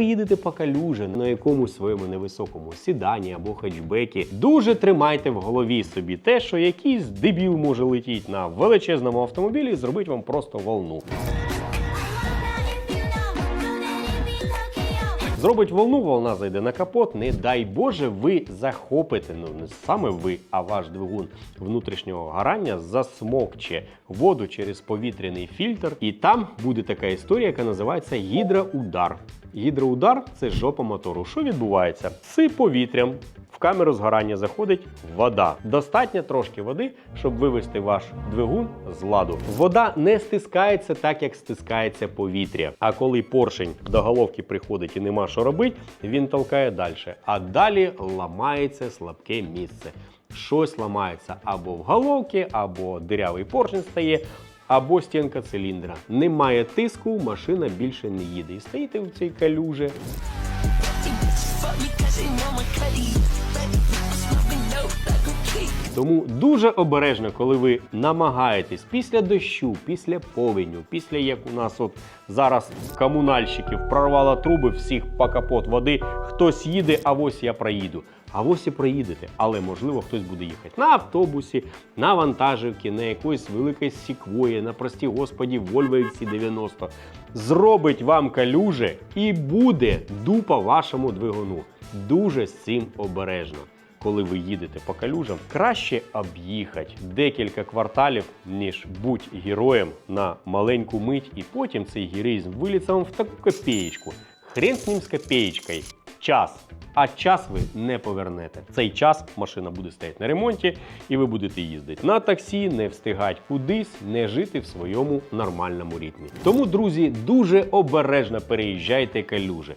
ви їдете по калюжі на якомусь своєму невисокому сідані або хетчбекі, дуже тримайте в голові собі те, що якийсь дебіл може летіти на величезному автомобілі і зробити вам просто волну. Зробить волну, волна зайде на капот. Не дай Боже, ви захопите, ну не саме ви, а ваш двигун внутрішнього гарання засмокче воду через повітряний фільтр. І там буде така історія, яка називається гідроудар. Гідроудар це жопа мотору. Що відбувається? З повітрям в камеру згорання заходить вода. Достатньо трошки води, щоб вивести ваш двигун з ладу. Вода не стискається так, як стискається повітря. А коли поршень до головки приходить і нема що робити, він толкає далі. А далі ламається слабке місце. Щось ламається або в головці, або дирявий поршень стає. Або стінка циліндра. Немає тиску, машина більше не їде. І стоїте в цій калюжі, Тому дуже обережно, коли ви намагаєтесь після дощу, після повеню, після як у нас от зараз комунальщиків прорвало труби всіх по капот води, хтось їде, а ось я проїду. А ось і проїдете, але можливо хтось буде їхати на автобусі, на вантажівці, на якоїсь великій сіквої, на прості господі Volvo XC90. Зробить вам калюже і буде дупа вашому двигуну. Дуже з цим обережно коли ви їдете по калюжам, краще об'їхати декілька кварталів, ніж будь героєм на маленьку мить, і потім цей героїзм виліться вам в таку копієчку. Хрен з ним з копієчкою. Час. А час ви не повернете. Цей час машина буде стояти на ремонті, і ви будете їздити на таксі, не встигати кудись, не жити в своєму нормальному ритмі. Тому, друзі, дуже обережно переїжджайте калюжі.